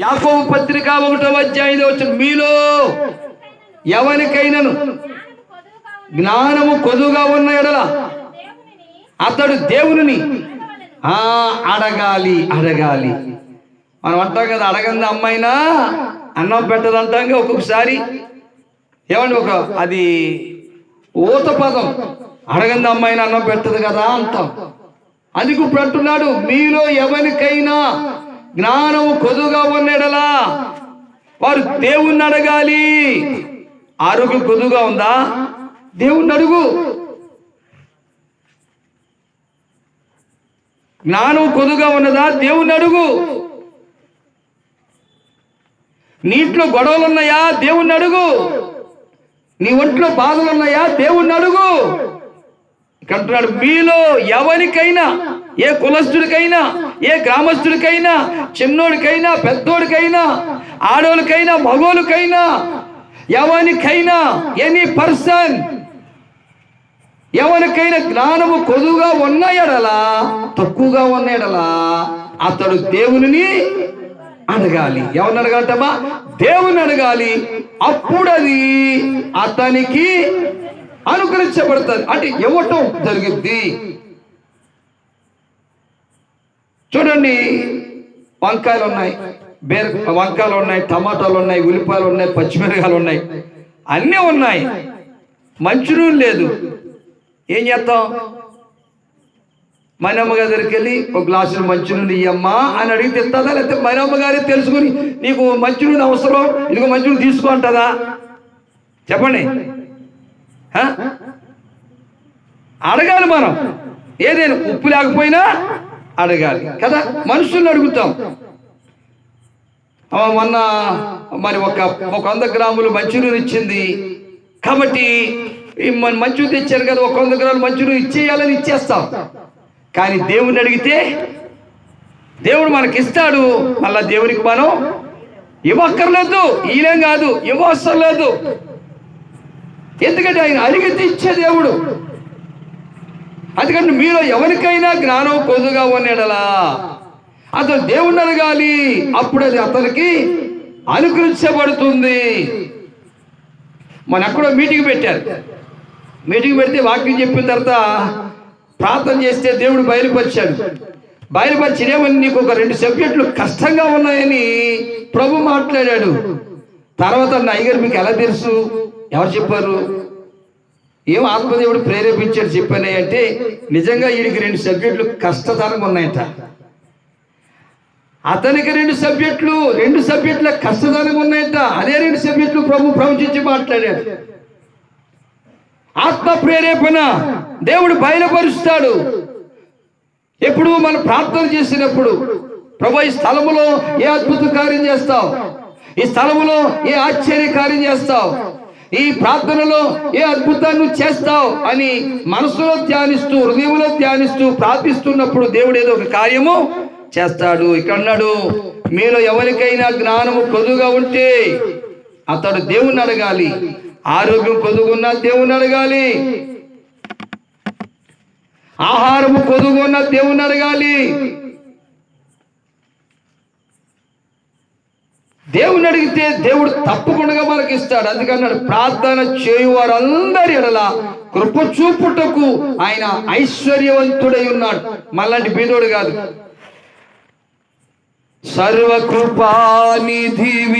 యాకోబు పత్రిక ఒకటో అధ్యాయంలో వచ్చిన మీలో ఎవరికైనాను జ్ఞానము కొదువుగా ఉన్న ఎడల అతడు దేవుని అడగాలి అడగాలి. మనం అంటాం కదా అడగంది అమ్మాయినా అన్నం పెట్టదు అంటాం ఒక్కొక్కసారి. ఏమండి ఒక అది ఊత పదం. అడగంది అమ్మాయిని అన్నం పెట్టదు కదా అంటాం. అది ఇప్పుడు అంటున్నాడు మీలో ఎవరికైనా జ్ఞానము కొదుగా ఉన్నడలా. వారు దేవుణ్ణి అడగాలి. ఆరోగ్యం కొదుగా ఉందా? దేవుణ్ణి అడుగు. జ్ఞానం కొదుగా ఉన్నదా? దేవుణ్ణి అడుగు. నీట్లో గొడవలు ఉన్నాయా? దేవుణ్ణి అడుగు. నీ ఒంట్లో బాధలు ఉన్నాయా? దేవుణ్ణి అడుగు. ఇక్కడ అంటున్నాడు మీలో ఎవరికైనా ఏ కులస్తుడికైనా ఏ గ్రామస్తుడికైనా చిన్నోడికైనా పెద్దోడికైనా ఆడోళ్ళకైనా మగోళ్ళకైనా ఎవరికైనా ఎనీ పర్సన్ ఎవరికైనా జ్ఞానము కొదువుగా ఉన్న ఎడలా తక్కువగా ఉన్న ఎడలా అతడు దేవుని అడగాలి. ఎవరిని అడగాలటమ్మా? దేవుని అడగాలి. అప్పుడు అది అతనికి అనుగ్రహించబడతారు. అంటే ఇవ్వటం జరిగింది. చూడండి వంకాయలు ఉన్నాయి. బీర వంకాయలు ఉన్నాయి టమాటాలు ఉన్నాయి ఉల్లిపాయలు ఉన్నాయి పచ్చిమిరకాయలు ఉన్నాయి. అన్నీ ఉన్నాయి. మంచినూనె లేదు. ఏం చేస్తాం? మనమ్మ గారి దగ్గరికి వెళ్ళి ఒక గ్లాసులు మంచినూనె ఇయ్యమ్మా అని అడిగితే ఇస్తుందా లేకపోతే మనమ్మ గారే తెలుసుకుని నీకు మంచినూనె అవసరం ఇదిగో మంచినూనె తీసుకో అంటదా చెప్పండి. అడగాలి మనం. ఏదైనా ఉప్పు లేకపోయినా అడగాలి. కదా? మనుషుల్ని అడుగుతాం. మొన్న మరి ఒక ఒక వంద గ్రాములు మంచినూనె ఇచ్చింది. కాబట్టి ఈ మన మంచు తెచ్చారు కదా ఒక వంద గ్రాములు మంచినూనె ఇచ్చేయాలని ఇచ్చేస్తాం. కానీ దేవుణ్ణి అడిగితే దేవుడు మనకి ఇస్తాడు మళ్ళా దేవునికి మనం ఇవ్వక్కర్లేదు. ఈలేం కాదు. ఇవ్వవసరం లేదు. ఎందుకంటే ఆయన అడిగితే ఇచ్చే దేవుడు. అందుకంటే మీలో ఎవరికైనా జ్ఞానం కొద్దుగా ఉన్నడలా. అతను దేవుణ్ణి అడగాలి. అప్పుడు అది అతనికి అనుకరించబడుతుంది. మన ఎక్కడో మీటింగ్ పెట్టారు. మీటింగ్ పెడితే వాక్యం చెప్పిన తర్వాత ప్రార్థన చేస్తే దేవుడు బయలుపరిచాడు. బయలుపరిచినేమని నీకు ఒక రెండు సబ్జెక్టులు కష్టంగా ఉన్నాయని ప్రభు మాట్లాడాడు. తర్వాత నా అయ్యగారు మీకు ఎలా తెలుసు? ఎవరు చెప్పారు? ఏం ఆత్మదేవుడు ప్రేరేపించాడు చెప్పానే అంటే నిజంగా వీడికి రెండు సబ్జెక్టులు కష్టతరంగా ఉన్నాయట. అతనికి రెండు సబ్జెక్టులు రెండు సబ్జెక్టుల కష్టతరంగా ఉన్నాయట. అదే రెండు సబ్జెక్టులు ప్రభు ప్రవచించి మాట్లాడాడు. ఆత్మ ప్రేరేపణ దేవుడు బయలుపరుస్తాడు. ఎప్పుడు మనం ప్రార్థన చేసినప్పుడు ప్రభు ఈ స్థలములో ఏ అద్భుత కార్యం చేస్తావు? ఈ స్థలములో ఏ ఆశ్చర్య కార్యం చేస్తావు? ఈ ప్రార్థనలో ఏ అద్భుతాన్ని చేస్తావు అని మనసులో ధ్యానిస్తూ హృదయంలో ధ్యానిస్తూ ప్రార్థిస్తున్నప్పుడు దేవుడు ఏదో ఒక కార్యము చేస్తాడు. ఇక్కడ అన్నాడు మీలో ఎవరికైనా జ్ఞానము కొదుగా ఉంటే అతడు దేవుణ్ణి అడగాలి. ఆరోగ్యం కొదుగున్న దేవుణ్ణి అడగాలి. ఆహారము కొదుగున్న దేవుణ్ణి అడగాలి. దేవుని అడిగితే దేవుడు తప్పకుండా మనకి ఇస్తాడు అందుకన్నాడు ప్రార్థన చేయు వారందరి ఎడల కృప చూపుటకు ఆయన ఐశ్వర్యవంతుడై ఉన్నాడు. మళ్ళంటి బీదోడు కాదు. సర్వకృపానిధి